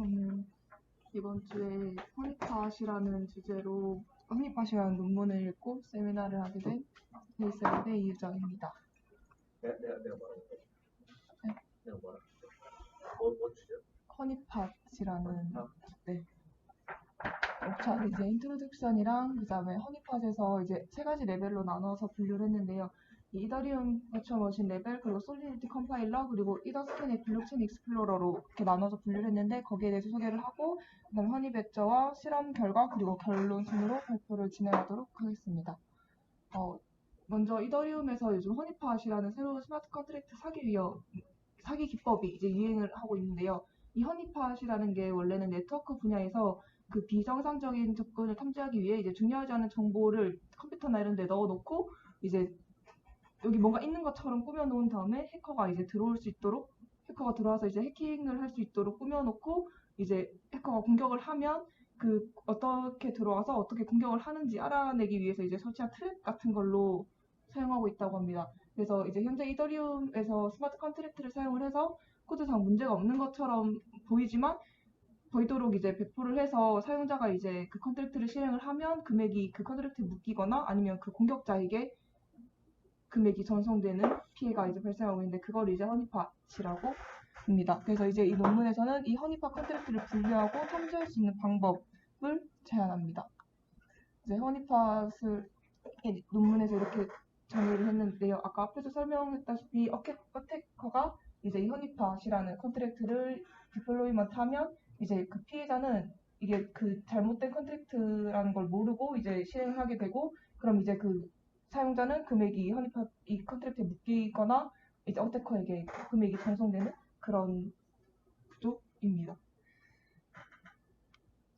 저는 이번 주에 허니팟이라는 주제로 허니팟이라는 논문을 읽고 세미나를 하게 된 베이스랩의 이유정입니다. 내가 내가 내가 했어? 네. 내가 했어? 뭐, 뭐? 허니팟이라는 아. 네. 자, 이제 인트로덕션이랑 그 다음에 허니팟에서 이제 세 가지 레벨로 나눠서 분류를 했는데요. 이 이더리움 머신 레벨 그리고 솔리디티 컴파일러 그리고 이더스캔의 블록체인 익스플로러로 이렇게 나눠서 분류를 했는데 거기에 대해서 소개를 하고 그다음에 허니배처와 실험 결과 그리고 결론 순으로 발표를 진행하도록 하겠습니다. 어, 먼저 이더리움에서 요즘 허니팟이라는 새로운 스마트 컨트랙트 사기 위험 사기 기법이 이제 유행을 하고 있는데요. 이 허니팟이라는 게 원래는 네트워크 분야에서 그 비정상적인 접근을 탐지하기 위해 이제 중요하지 않은 정보를 컴퓨터나 이런 데 넣어놓고 이제 여기 뭔가 있는 것처럼 꾸며놓은 다음에 해커가 이제 들어올 수 있도록 해커가 들어와서 이제 해킹을 할 수 있도록 꾸며놓고 이제 해커가 공격을 하면 그 어떻게 들어와서 어떻게 공격을 하는지 알아내기 위해서 이제 설치한 트랩 같은 걸로 사용하고 있다고 합니다. 그래서 이제 현재 이더리움에서 스마트 컨트랙트를 사용을 해서 코드상 문제가 없는 것처럼 보이지만 보이도록 이제 배포를 해서 사용자가 이제 그 컨트랙트를 실행을 하면 금액이 그 컨트랙트에 묶이거나 아니면 그 공격자에게 금액이 전송되는 피해가 이제 발생하고 있는데 그걸 이제 허니팟이라고 합니다. 그래서 이제 이 논문에서는 이 허니팟 컨트랙트를 분류하고 탐지할 수 있는 방법을 제안합니다. 이제 허니팟을 이 논문에서 이렇게 정의를 했는데요. 아까 앞에서 설명했다시피 어택, 어태커가 이제 이 허니팟이라는 컨트랙트를 디플로이먼트 하면 이제 그 피해자는 이게 그 잘못된 컨트랙트라는 걸 모르고 이제 실행하게 되고 그럼 이제 그 사용자는 금액이 허니팟 이 컨트랙트에 묶이거나 이제 어태커에게 금액이 전송되는 그런 구조입니다.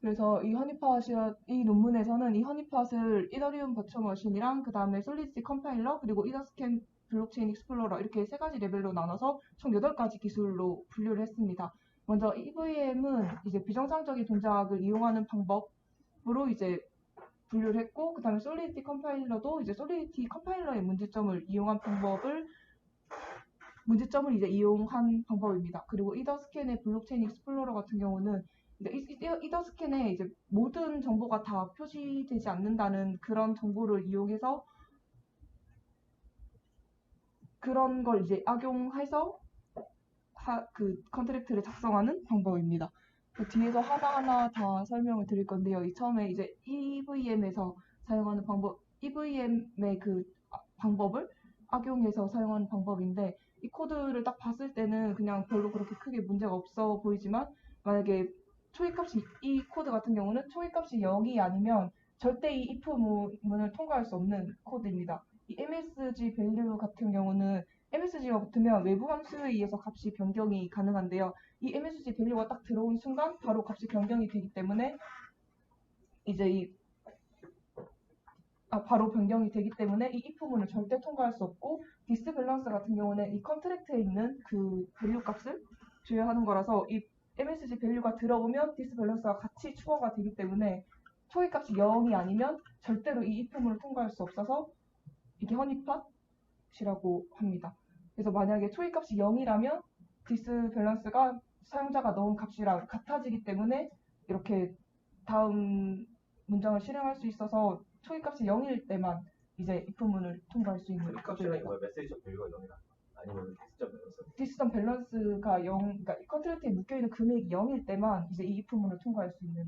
그래서 이 허니팟이라 이 논문에서는 이 허니팟을 이더리움 버추얼 머신이랑 그 다음에 솔리디티 컴파일러 그리고 이더스캔 블록체인 익스플로러 이렇게 세 가지 레벨로 나눠서 총 8가지 기술로 분류를 했습니다. 먼저 EVM은 이제 비정상적인 동작을 이용하는 방법으로 이제 분류를 했고 그 다음에 솔리디티 컴파일러도 이제 솔리디티 컴파일러의 문제점을 이용한 방법을 문제점을 이제 이용한 방법입니다. 그리고 이더스캔의 블록체인 익스플로러 같은 경우는 이더스캔에 이제 모든 정보가 다 표시되지 않는다는 그런 정보를 이용해서 그런 걸 이제 악용해서 하, 그 컨트랙트를 작성하는 방법입니다. 그 뒤에서 하나하나 다 설명을 드릴 건데요. 이 처음에 이제 EVM에서 사용하는 방법, EVM의 그 아- 방법을 악용해서 사용하는 방법인데 이 코드를 딱 봤을 때는 그냥 별로 그렇게 크게 문제가 없어 보이지만 만약에 초기값이 이 코드 같은 경우는 초기값이 0이 아니면 절대 이 if 문을 통과할 수 없는 코드입니다. 이 MSG 밸류 같은 경우는 MSG가 붙으면 외부 함수에 의해서 값이 변경이 가능한데요. 이 MSG 밸류가 딱 들어온 순간 바로 값이 변경이 되기 때문에 이제 이 아, 바로 변경이 되기 때문에 이 if문을 절대 통과할 수 없고 디스밸런스 같은 경우는 이 컨트랙트에 있는 그 밸류 값을 조회하는 거라서 이 MSG 밸류가 들어오면 디스밸런스가 같이 추가가 되기 때문에 초기 값이 0이 아니면 절대로 이 if문을 통과할 수 없어서 이게 허니팟이라고 합니다. 그래서 만약에 초기 값이 0이라면 디스밸런스가 사용자가 넣은 값이랑 같아지기 때문에 이렇게 다음 문장을 실행할 수 있어서 초기 값이 0일 때만 이제 if문을 통과할 수 있는 값이라는 구조예요. 거야 메시지점 밸류가 0이다. 아니면 데스점 밸런스. 디스턴 밸런스가 0, 그러니까 이 컨트랙트에 묶여 있는 금액이 0일 때만 이제 이 if문을 통과할 수 있는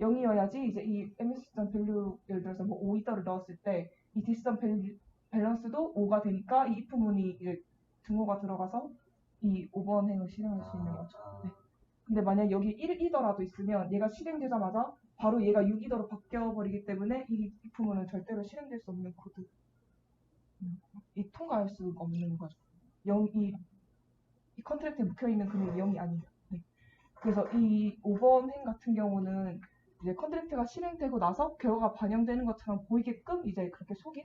0이어야지 이제 이 MSG 밸류 예를 들어서 뭐 5이더를 넣었을 때 이 디스턴 밸런스도 5가 되니까 이 if문이 등호가 들어가서 이 5번 행을 실행할 수 있는 거죠. 네. 근데 만약 여기 1이더라도 있으면 얘가 실행되자마자 바로 얘가 6이더로 바뀌어버리기 때문에 이 if문은 절대로 실행될 수 없는 코드. 음, 이 통과할 수가 없는 거죠. 0, 이, 이 컨트랙트에 묵혀있는 금액이 0이 아니에요. 네. 그래서 이 5번 행 같은 경우는 이제 컨트랙트가 실행되고 나서 결과가 반영되는 것처럼 보이게끔 이제 그렇게 속인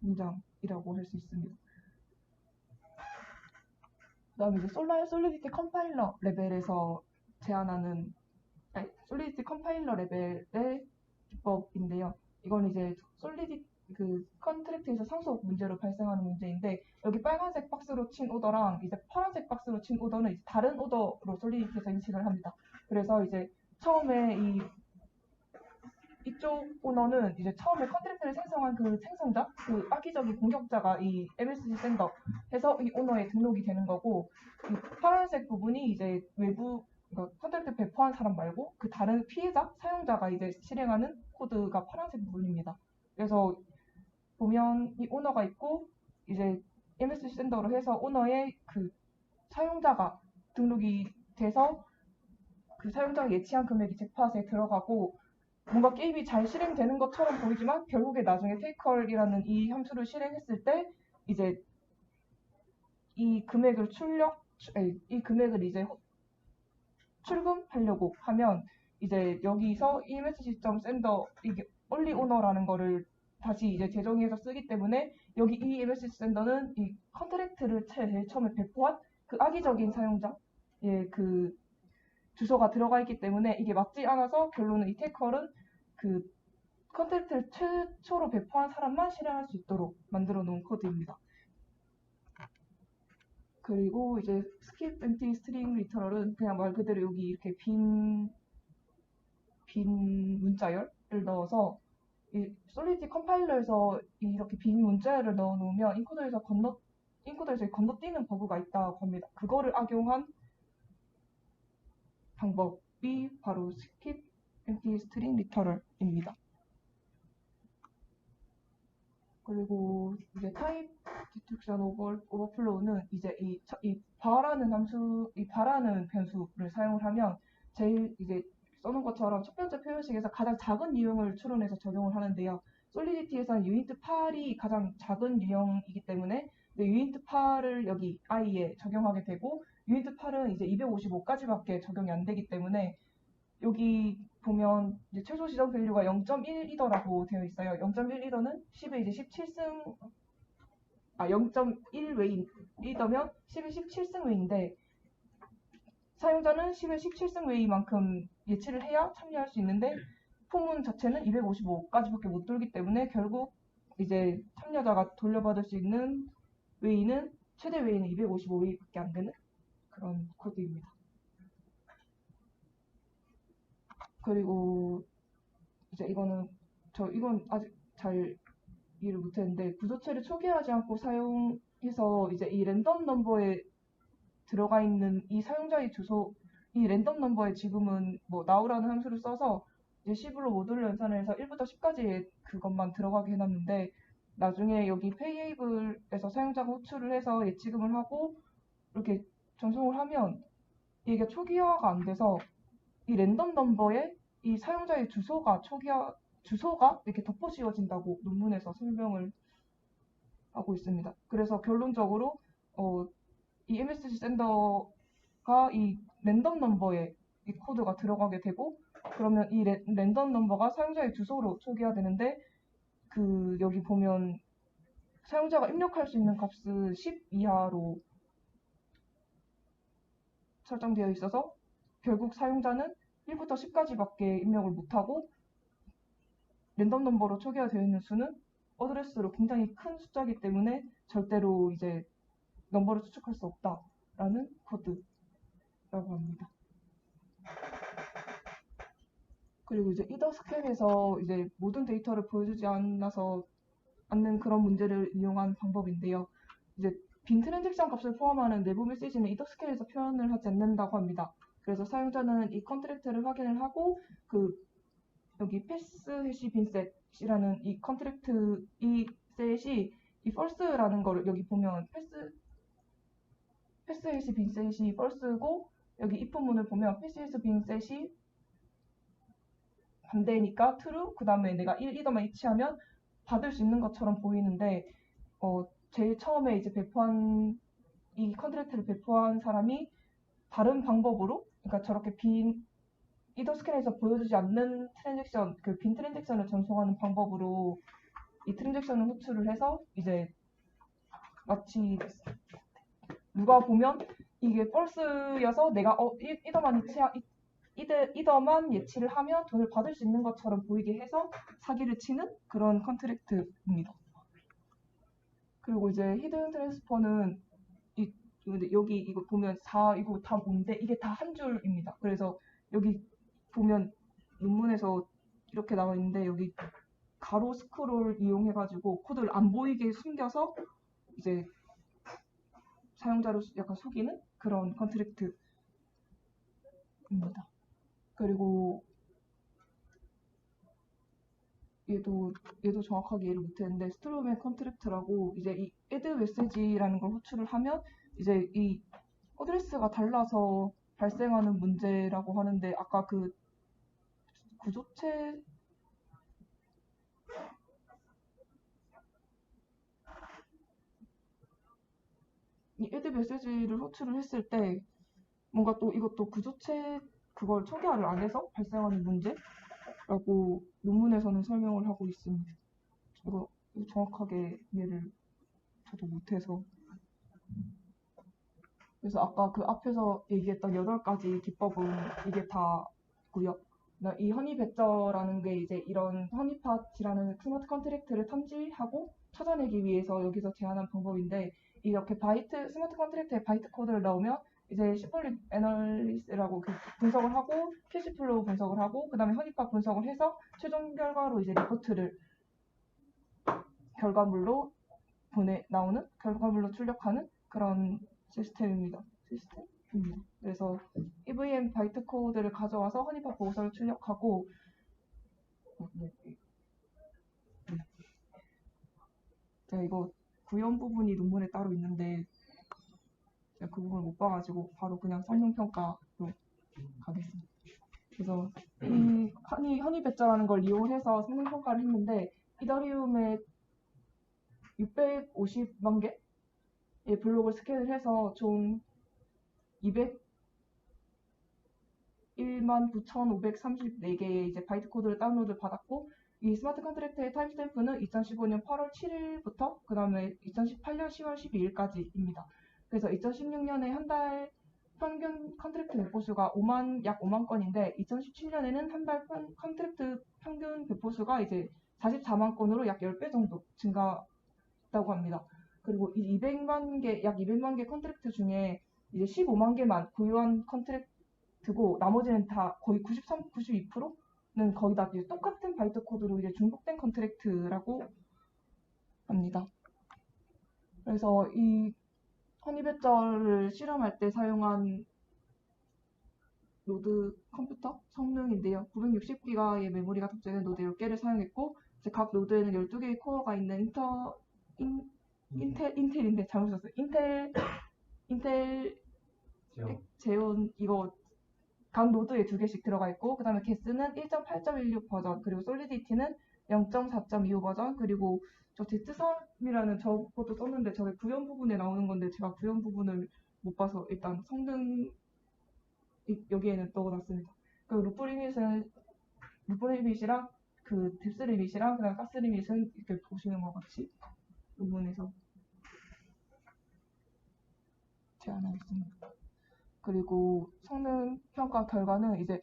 문장이라고 할 수 있습니다. 그 다음에 이제 솔라, 솔리디티 컴파일러 레벨에서 제안하는 아니, 솔리디티 컴파일러 레벨의 기법인데요. 이건 이제 솔리디 그 컨트랙트에서 상속 문제로 발생하는 문제인데 여기 빨간색 박스로 친 오더랑 이제 파란색 박스로 친 오더는 이제 다른 오더로 솔리디티에서 인식을 합니다. 그래서 이제 처음에 이 이쪽 오너는 이제 처음에 컨트랙트를 생성한 그 생성자, 그 악의적인 공격자가 이 MSG 샌더 해서 이 오너에 등록이 되는 거고 이 파란색 부분이 이제 외부 그러니까 컨트랙트 배포한 사람 말고 그 다른 피해자, 사용자가 이제 실행하는 코드가 파란색 부분입니다. 그래서 보면 이 오너가 있고 이제 MSG 샌더로 해서 오너의 그 사용자가 등록이 돼서 그 사용자가 예치한 금액이 잭팟에 들어가고 뭔가 게임이 잘 실행되는 것처럼 보이지만 결국에 나중에 테이컬이라는 이 함수를 실행했을 때 이제 이 금액을 출력 이 금액을 이제 출금하려고 하면 이제 여기서 EMSC.sender 이게 only owner라는 거를 다시 이제 재정의해서 쓰기 때문에 여기 이 MSC 샌더는 이 컨트랙트를 제일 처음에 배포한 그 악의적인 사용자의 그 주소가 들어가 있기 때문에 이게 맞지 않아서 결론은 이 테이컬은 그 컨트랙트를 최초로 배포한 사람만 실행할 수 있도록 만들어 놓은 코드입니다. 그리고 이제 skip empty string literal은 그냥 말 그대로 여기 이렇게 빈, 빈 문자열을 넣어서 이 솔리디 컴파일러에서 이렇게 빈 문자열을 넣어 놓으면 인코더에서 건너 인코더에서 건너뛰는 버그가 있다고 합니다. 그거를 악용한 방법이 바로 skip empty string literal입니다. 그리고 이제 타입 디텍션 오버, 오버플로우는 이제 이, 차- 이 바라는 함수, 이 바라는 변수를 사용을 하면 제일 이제 써놓은 것처럼 첫 번째 표현식에서 가장 작은 유형을 추론해서 적용을 하는데요. 솔리디티에서는 유니트 8이 가장 작은 유형이기 때문에 네, 유니트 8을 여기 i에 적용하게 되고 유니트 8 은 이제 255까지밖에 적용이 안 되기 때문에 여기 보면 이제 최소 지정 밸류가 0.1이더라고 되어 있어요. 0.1이더는 10에 이제 17승 아 0.1 웨이 리더면 10에 17승 웨이인데 사용자는 10에 17승 웨이만큼 예치를 해야 참여할 수 있는데 포문 자체는 255까지밖에 못 돌기 때문에 결국 이제 참여자가 돌려받을 수 있는 웨이는 최대 웨이는 255웨이밖에 안 되는 그런 코드입니다. 그리고 이제 이거는 저 이건 아직 잘 이해를 못했는데 구조체를 초기화하지 않고 사용해서 이제 이 랜덤 넘버에 들어가 있는 이 사용자의 주소 이 랜덤 넘버에 지금은 뭐 now라는 함수를 써서 이제 10으로 모듈 연산을 해서 1부터 10까지의 그것만 들어가게 해놨는데 나중에 여기 페이에이블에서 사용자가 호출을 해서 예치금을 하고 이렇게 전송을 하면 이게 초기화가 안 돼서 이 랜덤 넘버에 이 사용자의 주소가 초기화 주소가 이렇게 덮어 씌워진다고 논문에서 설명을 하고 있습니다. 그래서 결론적으로 어, 이 MSG 샌더가 이 랜덤 넘버에 이 코드가 들어가게 되고 그러면 이 랜, 랜덤 넘버가 사용자의 주소로 초기화되는데 그 여기 보면 사용자가 입력할 수 있는 값은 10 이하로 설정되어 있어서 결국 사용자는 1부터 10까지밖에 입력을 못하고 랜덤 넘버로 초기화되어 있는 수는 어드레스로 굉장히 큰 숫자이기 때문에 절대로 이제 넘버를 추측할 수 없다라는 코드라고 합니다. 그리고 이제 이더 스캔에서 이제 모든 데이터를 보여주지 않아서 않는 그런 문제를 이용한 방법인데요. 이제 빈 트랜잭션 값을 포함하는 내부 메시지는 이더 스캔에서 표현을 하지 않는다고 합니다. 그래서 사용자는 이 컨트랙트를 확인을 하고 그 여기 패스 해시 빈셋이라는 이 컨트랙트 이 셋이 이 first라는 거를 여기 보면 패스 패스 해시 빈셋이 first고 여기 입부문을 보면 패스 해시 빈셋이 반대니까 true 그 다음에 내가 1, 2더만 이치하면 받을 수 있는 것처럼 보이는데 어 제일 처음에 이제 배포한 이 컨트랙트를 배포한 사람이 다른 방법으로 그러니까 저렇게 빈 이더 스캔에서 보여주지 않는 트랜잭션 그 빈 트랜잭션을 전송하는 방법으로 이 트랜잭션을 호출을 해서 이제 마치 누가 보면 이게 펄스여서 내가 어 이- 이더만 이치하 이- 이더, 이더만 예치를 하면 돈을 받을 수 있는 것처럼 보이게 해서 사기를 치는 그런 컨트랙트입니다. 그리고 이제 히든 트랜스퍼는 이, 여기 이거 보면 4 이거 다 뭔데 이게 다 한 줄입니다. 그래서 여기 보면 논문에서 이렇게 나와 있는데 여기 가로 스크롤 이용해가지고 코드를 안 보이게 숨겨서 이제 사용자를 약간 속이는 그런 컨트랙트입니다. 그리고 얘도 얘도 정확하게 이해를 못했는데 스트로맨 컨트랙트라고 이제 이 애드 메시지라는 걸 호출을 하면 이제 이 어드레스가 달라서 발생하는 문제라고 하는데 아까 그 구조체 이 애드 메시지를 호출을 했을 때 뭔가 또 이것도 구조체 그걸 초기화를 안 해서 발생하는 문제 라고 논문에서는 설명을 하고 있습니다. 이거 정확하게 이해를 저도 못해서 그래서 아까 그 앞에서 얘기했던 여덟 가지 기법은 이게 다고요. 그러니까 이 허니배저라는 게 이제 이런 허니팟이라는 스마트 컨트랙트를 탐지하고 찾아내기 위해서 여기서 제안한 방법인데 이렇게 바이트 스마트 컨트랙트에 바이트 코드를 넣으면 이제 시폴릭 애널리스라고 그 분석을 하고 캐시플로우 분석을 하고 그 다음에 허니팟 분석을 해서 최종 결과로 이제 리포트를 결과물로 보내 나오는 결과물로 출력하는 그런 시스템입니다. 시스템입니다. 그래서 EVM 바이트 코드를 가져와서 허니팟 보고서를 출력하고 어, 네. 네. 제가 이거 구현 부분이 논문에 따로 있는데 제가 그 부분을 못 봐가지고 바로 그냥 성능 평가로 가겠습니다. 그래서 이 허니 허니 배짜라는 걸 이용해서 성능 평가를 했는데 이더리움의 650만 개의 블록을 스캔을 해서 총 201만 9,534개의 이제 바이트 코드를 다운로드 받았고 이 스마트 컨트랙트의 타임스탬프는 2015년 8월 7일부터 그 다음에 2018년 10월 12일까지입니다. 그래서 2016년에 한 달 평균 컨트랙트 배포수가 5만 약 5만 건인데 2017년에는 한 달 컨트랙트 평균 배포수가 이제 44만 건으로 약 10배 정도 증가했다고 합니다. 그리고 이 200만 개, 약 200만 개 컨트랙트 중에 이제 15만 개만 고유한 컨트랙트고 나머지는 다 거의 93, 92%는 거의 다 똑같은 바이트 코드로 이제 중복된 컨트랙트라고 합니다. 그래서 이 허니배절을 실험할 때 사용한 노드 컴퓨터 성능인데요. 960기가의 메모리가 탑재된 노드 10개를 사용했고 각 노드에는 12개의 코어가 있는 인터 인, 인텔 인텔인데 잘못 썼어요. 인텔 인텔 제온 이거 각 노드에 두 개씩 들어가 있고 그다음에 개스는 1.8.16 버전 그리고 솔리디티는 0.4.25 버전 그리고 저 Z3이라는 저것도 썼는데 저게 구현 부분에 나오는 건데 제가 구현 부분을 못 봐서 일단 성능 이- 여기에는 넣어놨습니다. 그 루프 리밋은 루프 리밋이랑 그 뎁스 리밋이랑 그다음 가스 리밋은 이렇게 보시는 것 같이 부분에서 제안하겠습니다. 그리고 성능 평가 결과는 이제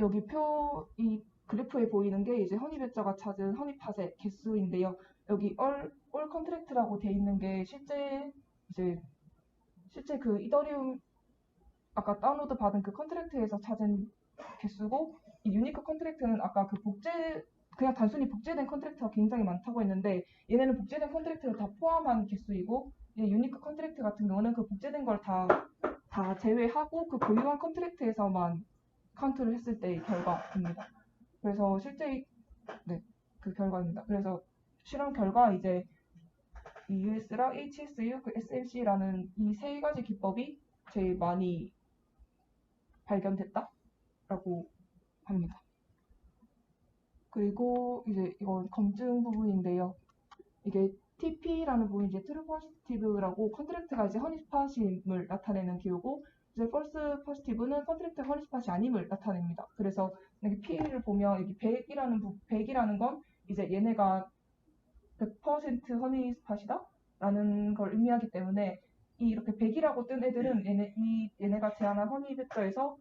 여기 표 이 그래프에 보이는 게 이제 허니배저가 찾은 허니팟의 개수인데요. 여기 all, all contract라고 돼 있는 게 실제 이제 실제 그 이더리움 아까 다운로드 받은 그 컨트랙트에서 찾은 개수고 이 유니크 컨트랙트는 아까 그 복제 그냥 단순히 복제된 컨트랙트가 굉장히 많다고 했는데 얘네는 복제된 컨트랙트를 다 포함한 개수이고 이 유니크 컨트랙트 같은 경우는 그 복제된 걸 다 다 제외하고 그 고유한 컨트랙트에서만 카운트를 했을 때의 결과입니다. 그래서 실제 이- 네, 그 결과입니다. 그래서 실험 결과 이제 이 US랑 HSU, 그 SMC라는 이 세 가지 기법이 제일 많이 발견됐다라고 합니다. 그리고 이제 이건 검증 부분인데요. 이게 TP라는 부분이 이제 트루 포지티브라고 컨트랙트가 이제 허니스팟임을 나타내는 기호고 이제 펄스 포지티브는 컨트랙트 허니스팟이 아님을 나타냅니다. 그래서 여기 P를 보면 여기 100이라는 부, 100이라는 건 이제 얘네가 100% 허니스팟이다 라는 걸 의미하기 때문에 이 이렇게 100이라고 뜬 애들은 얘네 이 얘네가 제안한 허니 벡터에서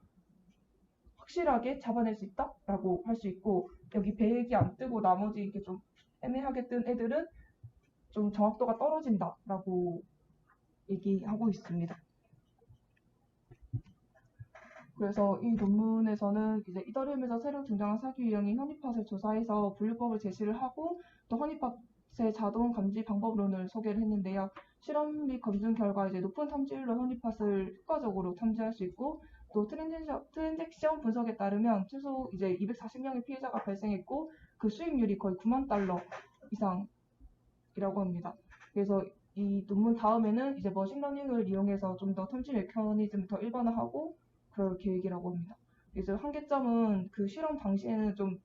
확실하게 잡아낼 수 있다 라고 할 수 있고 여기 배액이 안 뜨고 나머지 이렇게 좀 애매하게 뜬 애들은 좀 정확도가 떨어진다 라고 얘기하고 있습니다. 그래서 이 논문에서는 이제 이더리움에서 새로 등장한 사기 유형인 허니팟을 조사해서 분류법을 제시를 하고 또 허니팟의 자동 감지 방법론을 소개를 했는데요. 실험 및 검증 결과 이제 높은 탐지율로 허니팟을 효과적으로 탐지할 수 있고 또 트랜잭션, 트랜잭션 분석에 따르면 최소 이제 240명의 피해자가 발생했고 그 수익률이 거의 9만 달러 이상이라고 합니다. 그래서 이 논문 다음에는 이제 머신러닝을 이용해서 좀 더 탐지 메커니즘을 더 일반화하고 그럴 계획이라고 합니다. 그래서 한계점은 그 실험 당시에는 좀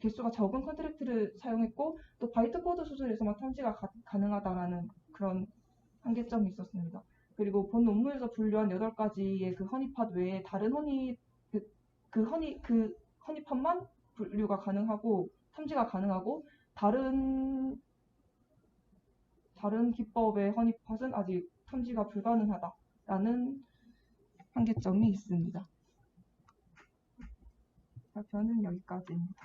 개수가 적은 컨트랙트를 사용했고 또 바이트 코드 수준에서만 탐지가 가, 가 능하다라는 그런 한계점이 있었습니다. 그리고 본 논문에서 분류한 8가지의 그 허니팟 외에 다른 허니 그, 그 허니 그 허니팟만 분류가 가능하고 탐지가 가능하고 다른 다른 기법의 허니팟은 아직 탐지가 불가능하다라는 한계점이 있습니다. 발표는 여기까지입니다.